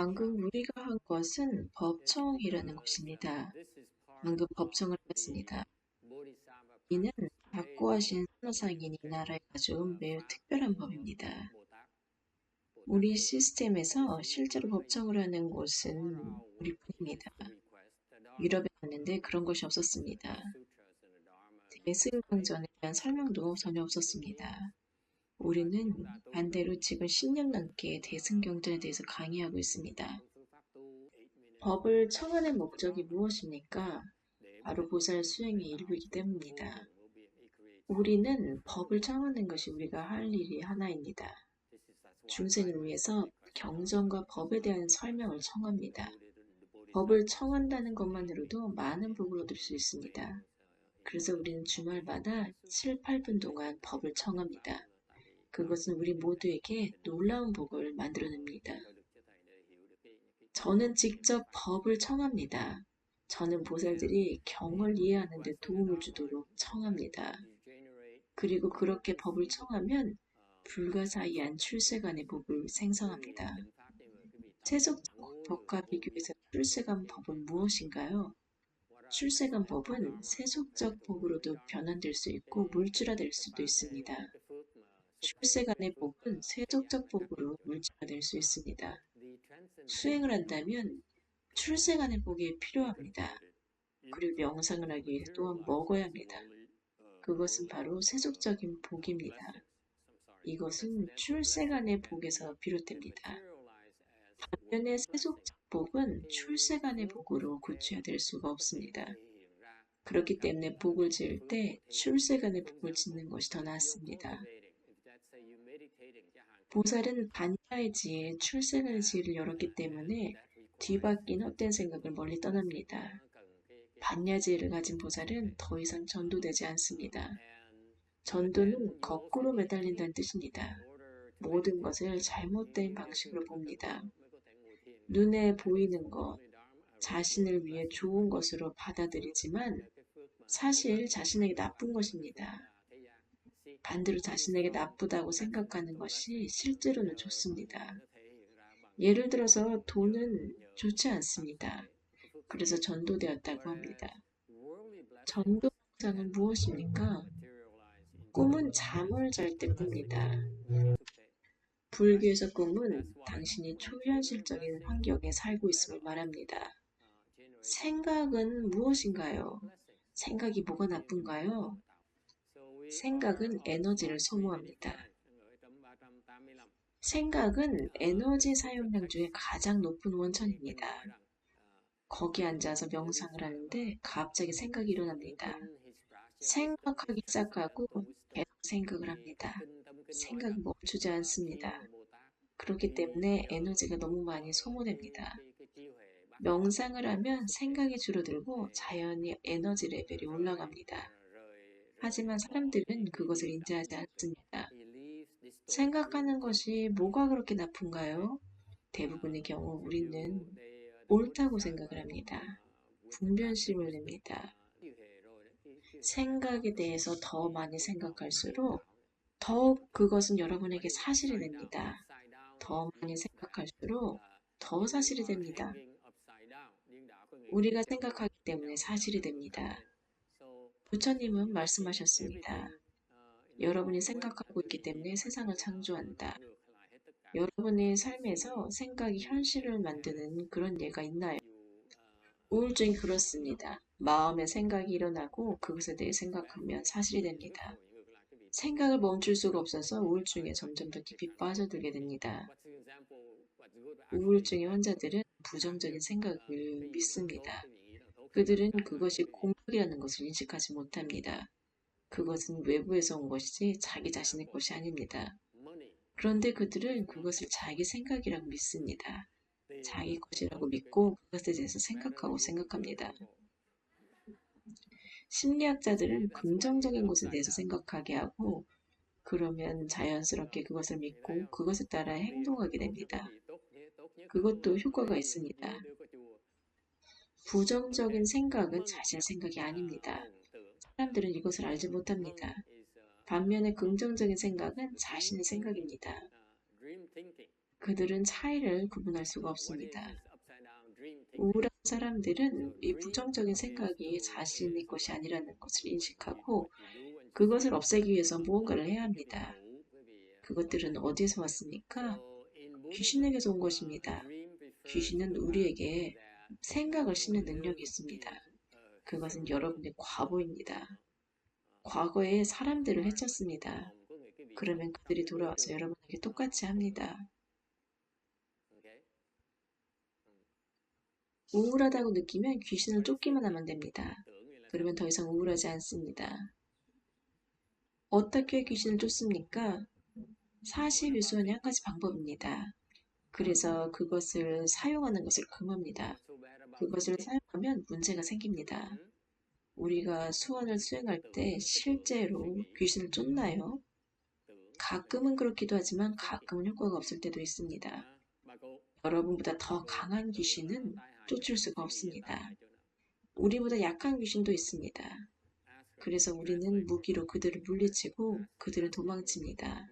방금 우리가 한 것은 법청이라는 것입니다. 방금 법청을 했습니다. 이는 작고하신 선어상인이 나라에 가져온 매우 특별한 법입니다. 우리 시스템에서 실제로 법청을 하는 곳은 우리뿐입니다. 유럽에 갔는데 그런 것이 없었습니다. 대승강전에 대한 설명도 전혀 없었습니다. 우리는 반대로 지금 10년 넘게 대승경전에 대해서 강의하고 있습니다. 법을 청하는 목적이 무엇입니까? 바로 보살 수행의 일부이기 때문입니다. 우리는 법을 청하는 것이 우리가 할 일이 하나입니다. 중생을 위해서 경전과 법에 대한 설명을 청합니다. 법을 청한다는 것만으로도 많은 복을 얻을 수 있습니다. 그래서 우리는 주말마다 7, 8분 동안 법을 청합니다. 그것은 우리 모두에게 놀라운 복을 만들어냅니다. 저는 직접 법을 청합니다. 저는 보살들이 경을 이해하는 데 도움을 주도록 청합니다. 그리고 그렇게 법을 청하면 불가사의한 출세간의 법을 생성합니다. 세속적 법과 비교해서 출세간 법은 무엇인가요? 출세간 법은 세속적 법으로도 변환될 수 있고 물질화될 수도 있습니다. 출세간의 복은 세속적 복으로 물질화될 수 있습니다. 수행을 한다면 출세간의 복이 필요합니다. 그리고 명상을 하기 위해 또한 먹어야 합니다. 그것은 바로 세속적인 복입니다. 이것은 출세간의 복에서 비롯됩니다. 반면에 세속적 복은 출세간의 복으로 고쳐야될 수가 없습니다. 그렇기 때문에 복을 지을 때 출세간의 복을 짓는 것이 더 낫습니다. 보살은 반야의 지에 출세간의 지혜를 열었기 때문에 뒤바뀐 헛된 생각을 멀리 떠납니다. 반야지혜를 가진 보살은 더 이상 전도되지 않습니다. 전도는 거꾸로 매달린다는 뜻입니다. 모든 것을 잘못된 방식으로 봅니다. 눈에 보이는 것, 자신을 위해 좋은 것으로 받아들이지만 사실 자신에게 나쁜 것입니다. 반대로 자신에게 나쁘다고 생각하는 것이 실제로는 좋습니다. 예를 들어서 돈은 좋지 않습니다. 그래서 전도되었다고 합니다. 전도 상은 무엇입니까? 꿈은 잠을 잘 때 꿉니다. 불교에서 꿈은 당신이 초현실적인 환경에 살고 있음을 말합니다. 생각은 무엇인가요? 생각이 뭐가 나쁜가요? 생각은 에너지를 소모합니다. 생각은 에너지 사용량 중에 가장 높은 원천입니다. 거기 앉아서 명상을 하는데 갑자기 생각이 일어납니다. 생각하기 시작하고 계속 생각을 합니다. 생각이 멈추지 않습니다. 그렇기 때문에 에너지가 너무 많이 소모됩니다. 명상을 하면 생각이 줄어들고 자연히 에너지 레벨이 올라갑니다. 하지만 사람들은 그것을 인지하지 않습니다. 생각하는 것이 뭐가 그렇게 나쁜가요? 대부분의 경우 우리는 옳다고 생각을 합니다. 분변심을 냅니다. 생각에 대해서 더 많이 생각할수록 더욱 그것은 여러분에게 사실이 됩니다. 더 많이 생각할수록 더 사실이 됩니다. 우리가 생각하기 때문에 사실이 됩니다. 부처님은 말씀하셨습니다. 여러분이 생각하고 있기 때문에 세상을 창조한다. 여러분의 삶에서 생각이 현실을 만드는 그런 예가 있나요? 우울증이 그렇습니다. 마음에 생각이 일어나고 그것에 대해 생각하면 사실이 됩니다. 생각을 멈출 수가 없어서 우울증에 점점 더 깊이 빠져들게 됩니다. 우울증의 환자들은 부정적인 생각을 믿습니다. 그들은 그것이 공격이라는 것을 인식하지 못합니다. 그것은 외부에서 온 것이지 자기 자신의 것이 아닙니다. 그런데 그들은 그것을 자기 생각이라고 믿습니다. 자기 것이라고 믿고 그것에 대해서 생각하고 생각합니다. 심리학자들은 긍정적인 것에 대해서 생각하게 하고 그러면 자연스럽게 그것을 믿고 그것에 따라 행동하게 됩니다. 그것도 효과가 있습니다. 부정적인 생각은 자신의 생각이 아닙니다. 사람들은 이것을 알지 못합니다. 반면에 긍정적인 생각은 자신의 생각입니다. 그들은 차이를 구분할 수가 없습니다. 우울한 사람들은 이 부정적인 생각이 자신의 것이 아니라는 것을 인식하고 그것을 없애기 위해서 무언가를 해야 합니다. 그것들은 어디에서 왔습니까? 귀신에게서 온 것입니다. 귀신은 우리에게 생각을 심는 능력이 있습니다. 그것은 여러분의 과거입니다. 과거에 사람들을 해쳤습니다. 그러면 그들이 돌아와서 여러분에게 똑같이 합니다. 우울하다고 느끼면 귀신을 쫓기만 하면 됩니다. 그러면 더 이상 우울하지 않습니다. 어떻게 귀신을 쫓습니까? 40일수는 한 가지 방법입니다. 그래서 그것을 사용하는 것을 금합니다. 그것을 사용하면 문제가 생깁니다. 우리가 수원을 수행할 때 실제로 귀신을 쫓나요? 가끔은 그렇기도 하지만 가끔은 효과가 없을 때도 있습니다. 여러분보다 더 강한 귀신은 쫓을 수가 없습니다. 우리보다 약한 귀신도 있습니다. 그래서 우리는 무기로 그들을 물리치고 그들을 도망칩니다.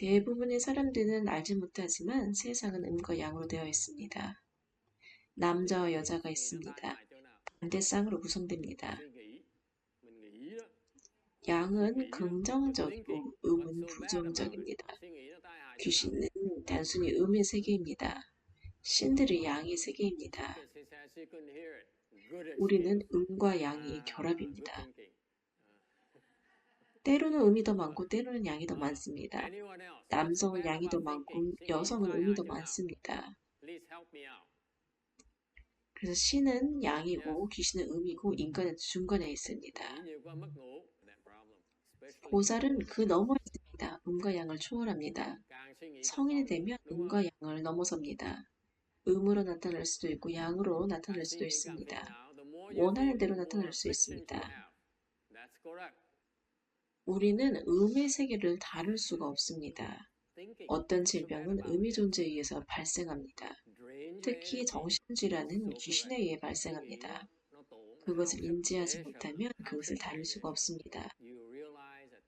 대부분의 사람들은 알지 못하지만 세상은 음과 양으로 되어 있습니다. 남자와 여자가 있습니다. 반대 쌍으로 구성됩니다. 양은 긍정적이고 음은 부정적입니다. 귀신은 단순히 음의 세계입니다. 신들의 양의 세계입니다. 우리는 음과 양이 결합입니다. 때로는 음이 더 많고 때로는 양이 더 많습니다. 남성은 양이 더 많고 여성은 음이 더 많습니다. 그래서 신은 양이고 귀신은 음이고 인간은 중간에 있습니다. 보살은 그 너머에 있습니다. 음과 양을 초월합니다. 성인이 되면 음과 양을 넘어섭니다. 음으로 나타날 수도 있고 양으로 나타날 수도 있습니다. 원하는 대로 나타날 수 있습니다. 우리는 음의 세계를 다룰 수가 없습니다. 어떤 질병은 음의 존재에 의해서 발생합니다. 특히 정신질환은 귀신에 의해 발생합니다. 그것을 인지하지 못하면 그것을 다룰 수가 없습니다.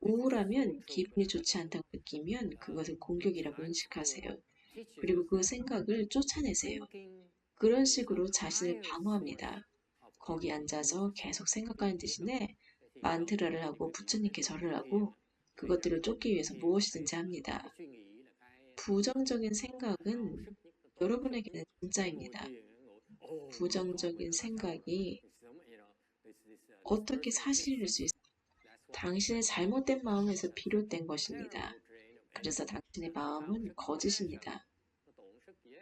우울하면 기분이 좋지 않다고 느끼면 그것을 공격이라고 인식하세요. 그리고 그 생각을 쫓아내세요. 그런 식으로 자신을 방어합니다. 거기 앉아서 계속 생각하는 대신에 만트라를 하고 부처님께 절을 하고 그것들을 쫓기 위해서 무엇이든지 합니다. 부정적인 생각은 여러분에게는 진짜입니다. 부정적인 생각이 어떻게 사실일 수 있어요? 당신의 잘못된 마음에서 비롯된 것입니다. 그래서 당신의 마음은 거짓입니다.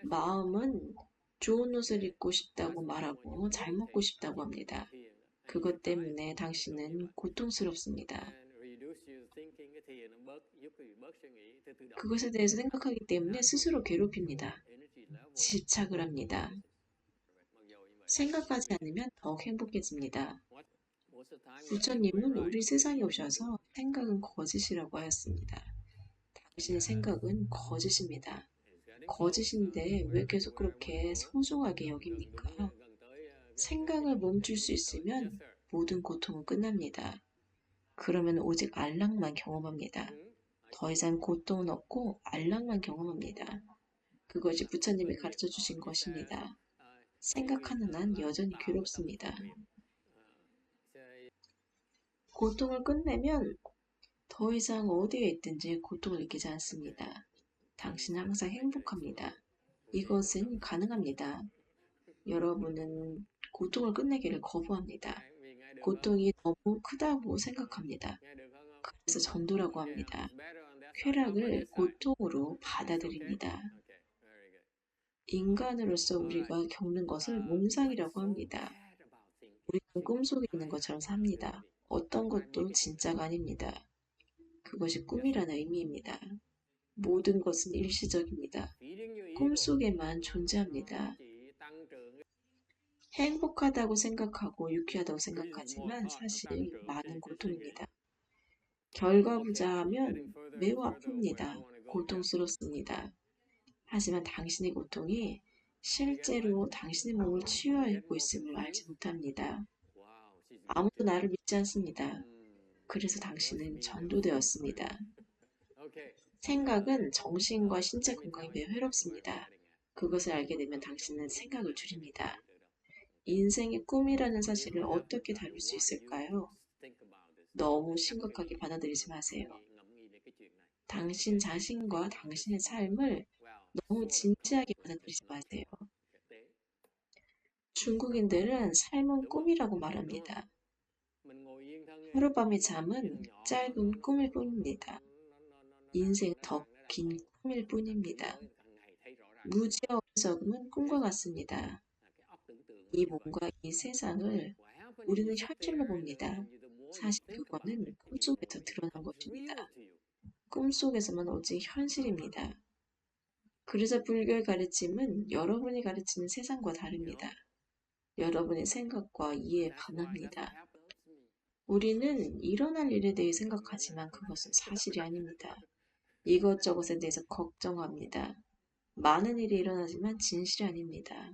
마음은 좋은 옷을 입고 싶다고 말하고 잘 먹고 싶다고 합니다. 그것 때문에 당신은 고통스럽습니다. 그것에 대해서 생각하기 때문에 스스로 괴롭힙니다. 집착을 합니다. 생각하지 않으면 더욱 행복해집니다. 부처님은 우리 세상에 오셔서 생각은 거짓이라고 하였습니다. 당신의 생각은 거짓입니다. 거짓인데 왜 계속 그렇게 소중하게 여깁니까? 생각을 멈출 수 있으면 모든 고통은 끝납니다. 그러면 오직 안락만 경험합니다. 더 이상 고통은 없고 안락만 경험합니다. 그것이 부처님이 가르쳐 주신 것입니다. 생각하는 한 여전히 괴롭습니다. 고통을 끝내면 더 이상 어디에 있든지 고통을 느끼지 않습니다. 당신은 항상 행복합니다. 이것은 가능합니다. 여러분은 고통을 끝내기를 거부합니다. 고통이 너무 크다고 생각합니다. 그래서 전도라고 합니다. 쾌락을 고통으로 받아들입니다. 인간으로서 우리가 겪는 것을 몸상이라고 합니다. 우리는 꿈속에 있는 것처럼 삽니다. 어떤 것도 진짜가 아닙니다. 그것이 꿈이라는 의미입니다. 모든 것은 일시적입니다. 꿈속에만 존재합니다. 행복하다고 생각하고 유쾌하다고 생각하지만 사실 많은 고통입니다. 결과부자 하면 매우 아픕니다. 고통스럽습니다. 하지만 당신의 고통이 실제로 당신의 몸을 치유하고 있음을 알지 못합니다. 아무도 나를 믿지 않습니다. 그래서 당신은 전도되었습니다. 생각은 정신과 신체 건강에 매우 해롭습니다. 그것을 알게 되면 당신은 생각을 줄입니다. 인생의 꿈이라는 사실을 어떻게 다룰 수 있을까요? 너무 심각하게 받아들이지 마세요. 당신 자신과 당신의 삶을 너무 진지하게 받아들이지 마세요. 중국인들은 삶은 꿈이라고 말합니다. 하룻밤의 잠은 짧은 꿈일 뿐입니다. 인생 더 긴 꿈일 뿐입니다. 무지와 어리석음은 꿈과 같습니다. 이 몸과 이 세상을 우리는 현실로 봅니다. 사실 그거는 꿈속에서 드러난 것입니다. 꿈속에서만 오직 현실입니다. 그래서 불교의 가르침은 여러분이 가르치는 세상과 다릅니다. 여러분의 생각과 이해에 반합니다. 우리는 일어날 일에 대해 생각하지만 그것은 사실이 아닙니다. 이것저것에 대해서 걱정합니다. 많은 일이 일어나지만 진실이 아닙니다.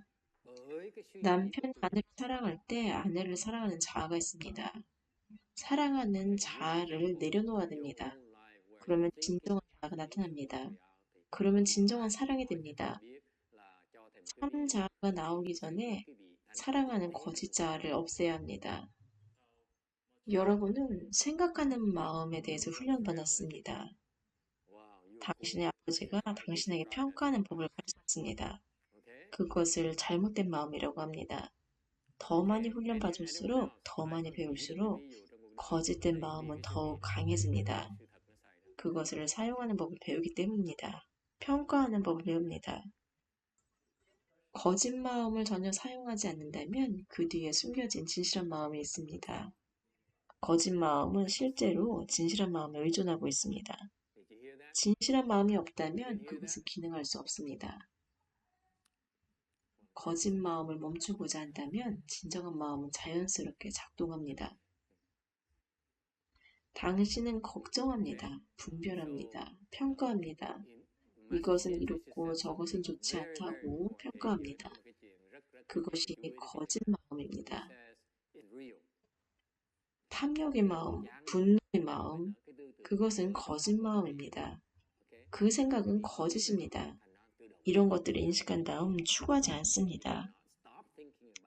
남편이 아내를 사랑할 때 아내를 사랑하는 자아가 있습니다. 사랑하는 자아를 내려놓아야 됩니다. 그러면 진정한 자아가 나타납니다. 그러면 진정한 사랑이 됩니다. 참 자아가 나오기 전에 사랑하는 거짓 자아를 없애야 합니다. 여러분은 생각하는 마음에 대해서 훈련받았습니다. 당신의 아버지가 당신에게 평가하는 법을 가르쳤습니다. 그것을 잘못된 마음이라고 합니다. 더 많이 훈련받을수록 더 많이 배울수록 거짓된 마음은 더욱 강해집니다. 그것을 사용하는 법을 배우기 때문입니다. 평가하는 법을 배웁니다. 거짓 마음을 전혀 사용하지 않는다면 그 뒤에 숨겨진 진실한 마음이 있습니다. 거짓 마음은 실제로 진실한 마음에 의존하고 있습니다. 진실한 마음이 없다면 그것은 기능할 수 없습니다. 거짓 마음을 멈추고자 한다면 진정한 마음은 자연스럽게 작동합니다. 당신은 걱정합니다. 분별합니다. 평가합니다. 이것은 이롭고 저것은 좋지 않다고 평가합니다. 그것이 거짓 마음입니다. 탐욕의 마음, 분노의 마음, 그것은 거짓 마음입니다. 그 생각은 거짓입니다. 이런 것들을 인식한 다음 추구하지 않습니다.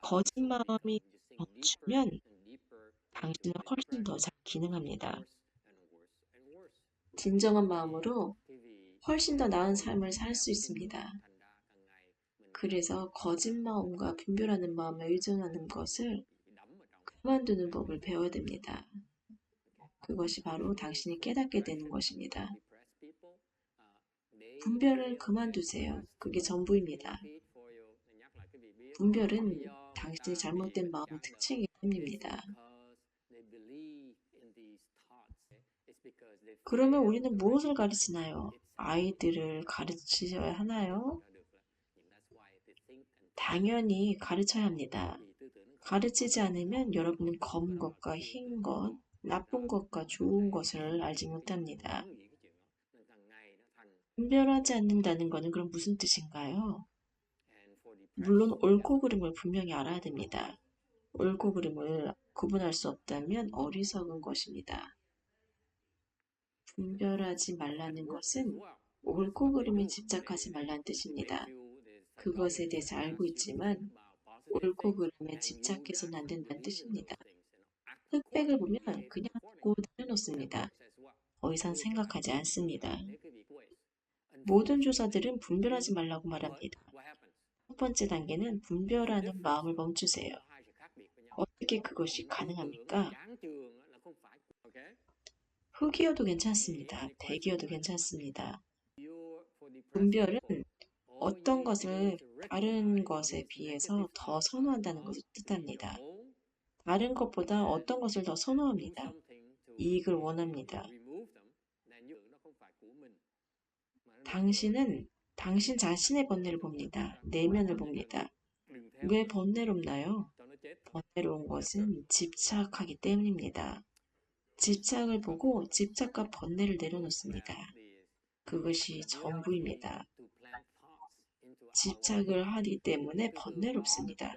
거짓 마음이 멈추면 당신은 훨씬 더 잘 기능합니다. 진정한 마음으로 훨씬 더 나은 삶을 살 수 있습니다. 그래서 거짓 마음과 분별하는 마음에 의존하는 것을 그만두는 법을 배워야 됩니다. 그것이 바로 당신이 깨닫게 되는 것입니다. 분별을 그만두세요. 그게 전부입니다. 분별은 당신의 잘못된 마음의 특징이기 때문입니다. 그러면 우리는 무엇을 가르치나요? 아이들을 가르치셔야 하나요? 당연히 가르쳐야 합니다. 가르치지 않으면 여러분은 검은 것과 흰 것, 나쁜 것과 좋은 것을 알지 못합니다. 분별하지 않는다는 것은 그럼 무슨 뜻인가요? 물론 옳고 그름을 분명히 알아야 됩니다. 옳고 그름을 구분할 수 없다면 어리석은 것입니다. 분별하지 말라는 것은 옳고 그름에 집착하지 말라는 뜻입니다. 그것에 대해서 알고 있지만 옳고 그름에 집착해서는 안 된다는 뜻입니다. 흑백을 보면 그냥 보고 내려놓습니다. 더 이상 생각하지 않습니다. 모든 조사들은 분별하지 말라고 말합니다. 첫 번째 단계는 분별하는 마음을 멈추세요. 어떻게 그것이 가능합니까? 흑이어도 괜찮습니다. 백이어도 괜찮습니다. 분별은 어떤 것을 다른 것에 비해서 더 선호한다는 것을 뜻합니다. 다른 것보다 어떤 것을 더 선호합니다. 이익을 원합니다. 당신은 당신 자신의 번뇌를 봅니다. 내면을 봅니다. 왜 번뇌롭나요? 번뇌로운 것은 집착하기 때문입니다. 집착을 보고 집착과 번뇌를 내려놓습니다. 그것이 전부입니다. 집착을 하기 때문에 번뇌롭습니다.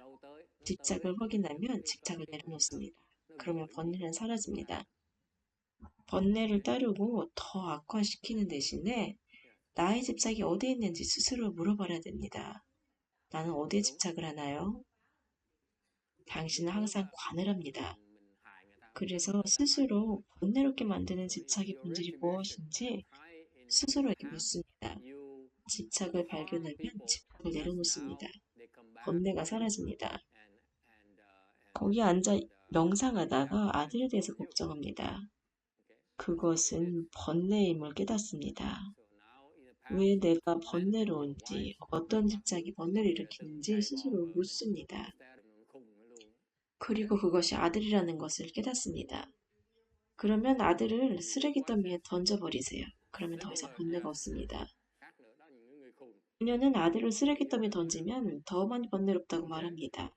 집착을 확인하면 집착을 내려놓습니다. 그러면 번뇌는 사라집니다. 번뇌를 따르고 더 악화시키는 대신에 나의 집착이 어디에 있는지 스스로 물어봐야 됩니다. 나는 어디에 집착을 하나요? 당신은 항상 관을합니다. 그래서 스스로 번뇌롭게 만드는 집착의 본질이 무엇인지 스스로에게 묻습니다. 집착을 발견하면 집착을 내려놓습니다. 번뇌가 사라집니다. 거기 앉아 명상하다가 아들에 대해서 걱정합니다. 그것은 번뇌임을 깨닫습니다. 왜 내가 번뇌로운지, 어떤 집착이 번뇌를 일으키는지 스스로 묻습니다. 그리고 그것이 아들이라는 것을 깨닫습니다. 그러면 아들을 쓰레기 더미에 던져버리세요. 그러면 더 이상 번뇌가 없습니다. 그녀는 아들을 쓰레기 더미에 던지면 더 많이 번뇌롭다고 말합니다.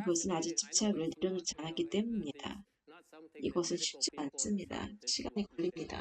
이것은 아직 집착을 내려놓지 않았기 때문입니다. 이것은 쉽지 않습니다. 시간이 걸립니다.